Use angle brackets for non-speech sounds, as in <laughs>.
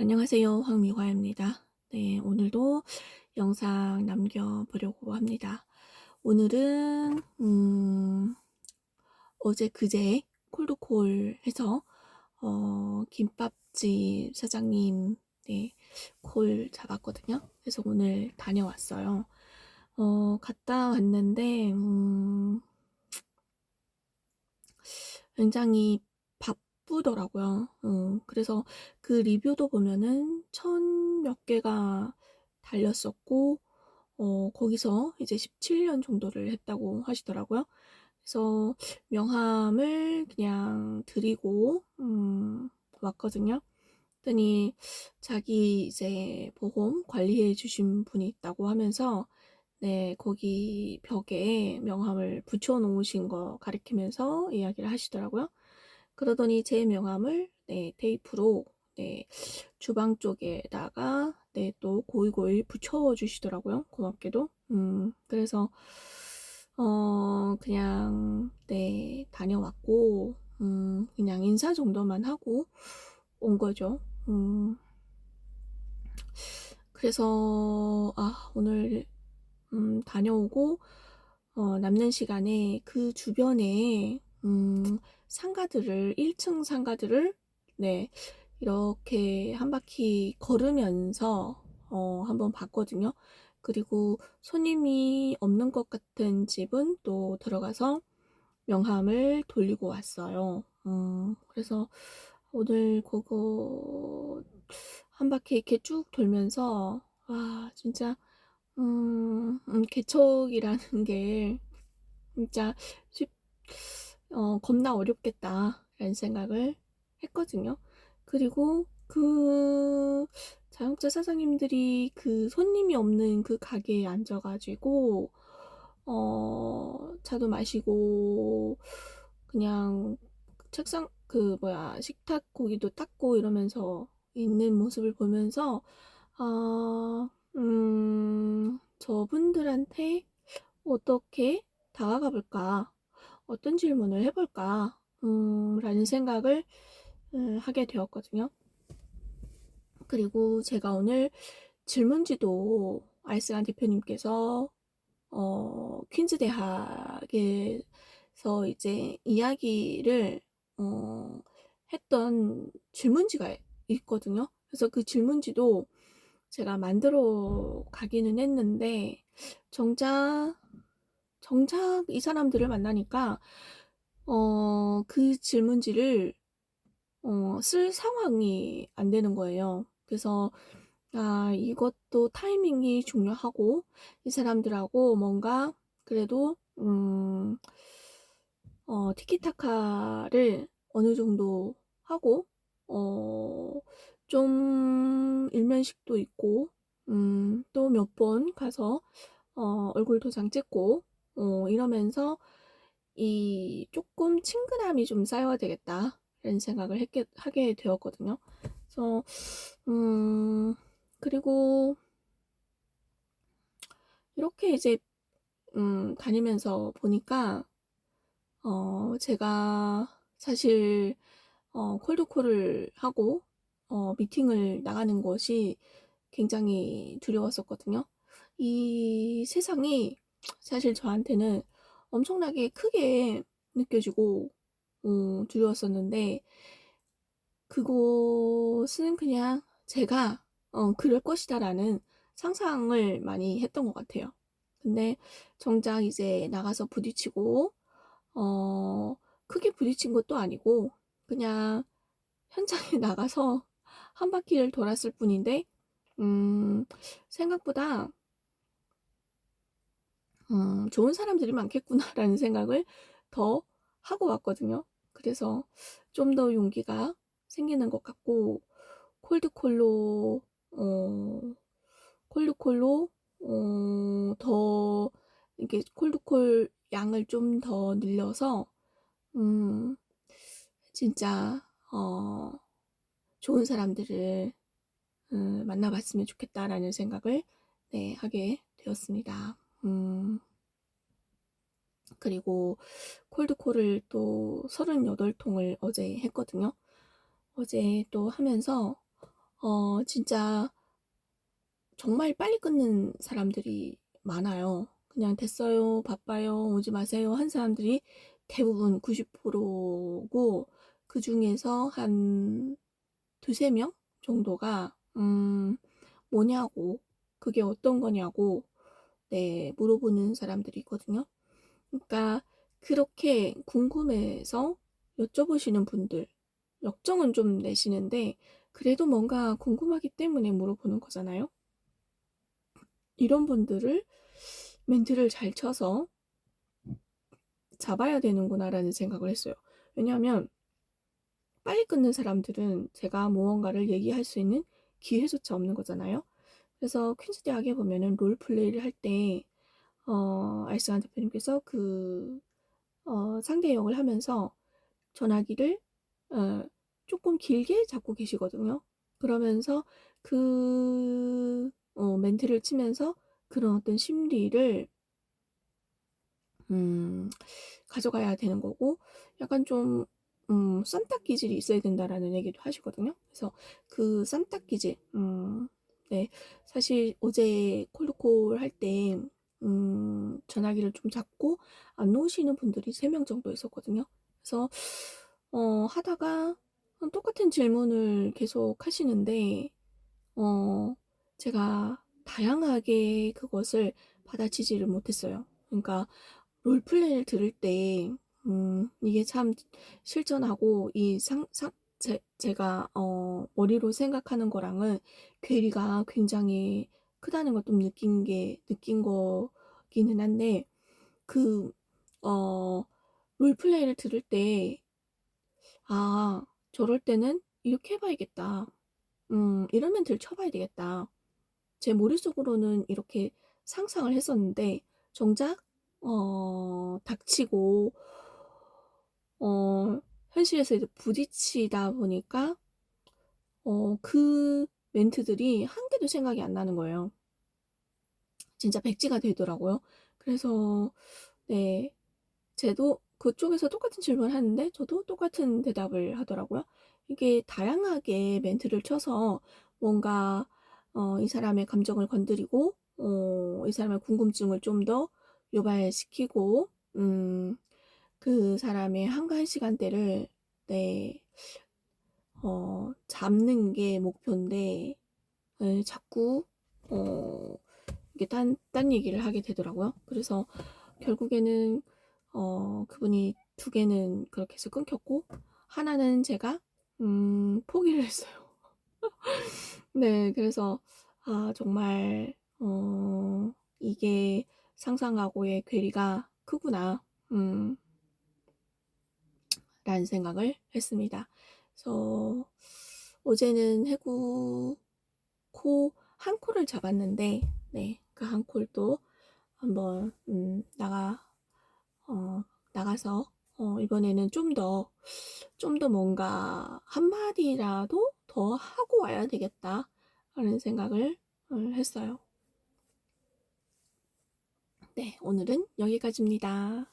안녕하세요. 황미화입니다. 네, 오늘도 영상 남겨보려고 합니다. 오늘은, 음, 어제 그제 콜드콜 해서, 어, 김밥집 사장님, 네, 콜 잡았거든요. 그래서 오늘 다녀왔어요. 어, 갔다 왔는데, 음, 굉장히 바쁘더라고요. 어, 그래서 그 리뷰도 보면은 천 몇 개가 달렸었고, 어, 거기서 이제 17년 정도를 했다고 하시더라고요. 그래서 명함을 그냥 드리고, 음, 왔거든요. 그랬더니 자기 이제 보험 관리해 주신 분이 있다고 하면서, 네, 거기 벽에 명함을 붙여 놓으신 거 가리키면서 이야기를 하시더라고요. 그러더니 제 명함을 네, 테이프로 네, 주방 쪽에다가 네, 또 고이고이 붙여 주시더라고요. 고맙게도. 음, 그래서 어, 그냥 네, 다녀왔고 음, 그냥 인사 정도만 하고 온 거죠. 음, 그래서 아, 오늘 음, 다녀오고 어, 남는 시간에 그 주변에 음, 상가들을 1층 상가들을 네 이렇게 한 바퀴 걸으면서 어, 한번 봤거든요. 그리고 손님이 없는 것 같은 집은 또 들어가서 명함을 돌리고 왔어요. 음, 그래서 오늘 그거 한 바퀴 이렇게 쭉 돌면서 와 진짜 음, 음, 개척이라는 게 진짜 쉽, 어, 겁나 어렵겠다 라는 생각을 했거든요. 그리고 그 자영업자 사장님들이 그 손님이 없는 그 가게에 앉아가지고 어, 차도 마시고 그냥 책상 그 뭐야 식탁 고기도 닦고 이러면서 있는 모습을 보면서 아, 음, 저분들한테 어떻게 다가가 볼까? 어떤 질문을 해볼까? 음, 라는 생각을 음, 하게 되었거든요. 그리고 제가 오늘 질문지도 알스간 대표님께서 어, 퀸즈 대학에서 이제 이야기를 어, 했던 질문지가 있거든요. 그래서 그 질문지도 제가 만들어 가기는 했는데 정작 정작 이 사람들을 만나니까 어, 그 질문지를 어, 쓸 상황이 안 되는 거예요. 그래서 아, 이것도 타이밍이 중요하고 이 사람들하고 뭔가 그래도 음, 어, 티키타카를 어느 정도 하고 어, 좀 일면식도 있고 음, 또 몇 번 가서 어, 얼굴 도장 찍고 어, 이러면서 이 조금 친근함이 좀 쌓여야 되겠다 라는 생각을 했게, 하게 되었거든요. 그래서 음, 그리고 이렇게 이제 음, 다니면서 보니까 어, 제가 사실 어, 콜드콜을 하고 어, 미팅을 나가는 것이 굉장히 두려웠었거든요. 이 세상이 사실 저한테는 엄청나게 크게 느껴지고 어, 두려웠었는데 그것은 그냥 제가 어, 그럴 것이다라는 상상을 많이 했던 것 같아요. 근데 정작 이제 나가서 부딪히고 어, 크게 부딪힌 것도 아니고 그냥 현장에 <laughs> 나가서 한 바퀴를 돌았을 뿐인데 음, 생각보다 음, 좋은 사람들이 많겠구나라는 생각을 더 하고 왔거든요. 그래서 좀 더 용기가 생기는 것 같고 콜드콜로 어, 콜드콜로 어, 더 이렇게 콜드콜 양을 좀 더 늘려서 음, 진짜 어, 좋은 사람들을 음, 만나봤으면 좋겠다라는 생각을 네, 하게 되었습니다. 음, 그리고 콜드콜을 또 38통을 어제 했거든요. 어제 또 하면서 어 진짜 정말 빨리 끊는 사람들이 많아요. 그냥 "됐어요. 바빠요. 오지 마세요." 한 사람들이 대부분 90%고 그 중에서 한2-3명 정도가 음 뭐냐고 그게 어떤 거냐고 네 물어보는 사람들이 있거든요. 그러니까 그렇게 궁금해서 여쭤보시는 분들 역정은 좀 내시는데 그래도 뭔가 궁금하기 때문에 물어보는 거잖아요. 이런 분들을 멘트를 잘 쳐서 '잡아야 되는구나.'라는 생각을 했어요. 왜냐하면 빨리 끊는 사람들은 제가 무언가를 얘기할 수 있는 기회조차 없는 거잖아요. 그래서 퀸즈 대학에 보면은 롤 플레이를 할때 어 알스한 대표님께서 그 어 상대 역을 하면서 전화기를 어 쪼끔 길게 잡고 계시거든요. 그러면서 그 어 멘트를 치면서 그런 어떤 심리를 음 가져가야 되는 거고 약간 좀 음 "쌈딱 기질이 있어야 된다."라는 얘기도 하시거든요. 그래서 그 쌈딱 기질 음 네 사실 어제 콜드콜 할 때 음 전화기를 좀 잡고 안 놓으시는 분들이 3명 정도 있었거든요. 그래서 어 하다가 어 똑같은 질문을 계속 하시는데 어 제가 다양하게 그것을 받아치지를 못했어요. 그러니까 롤 플레이를 들을 때 음 이게 참 실전하고 이 상 상 제 제가 어 머리로 생각하는 거랑은 괴리가 굉장히 크다는 걸 좀 느낀 게 느낀 거기는 한데 그 어 롤 플레이를 들을 때 '아 저럴 때는 이렇게 해 봐야겠다. 음 이런 멘트를 쳐 봐야 되겠다.' 제 머릿속으로는 이렇게 상상을 했었는데 정작 어 닥치고 어 현실에서 이제 부딪히다 보니까 어 그 멘트들이 1 개도 생각이 안 나는 거예요. 진짜 백지가 되더라고요. 그래서 네 쟤도 그쪽에서 똑같은 질문을 하는데 저도 똑같은 대답을 하더라고요. 이게 다양하게 멘트를 쳐서 뭔가 어 이 사람의 감정을 건드리고 어 이 사람의 궁금증을 좀 더 유발시키고 음 그 사람의 한가한 시간대를 네 어 잡는 게 목표인데 예 자꾸 어 이게 딴 딴 얘기를 하게 되더라고요. 그래서 결국에는 어 그분이 2 개는 그렇게 해서 끊겼고 1는 제가 음 포기를 <laughs> 했어요. 네 그래서 '아 정말 어 이게 상상하고의 괴리가 크구나.' 음 라는 생각을 했습니다. 그래서 어제는 해구 코1 콜을 잡았는데 네그1 콜도 한번 음 나가 어 나가서 어 이번에는 좀 더 좀 더 뭔가 '1 마디라도 더 하고 와야 되겠다.'라는 생각을 어 했어요. 네 오늘은 여기까지입니다.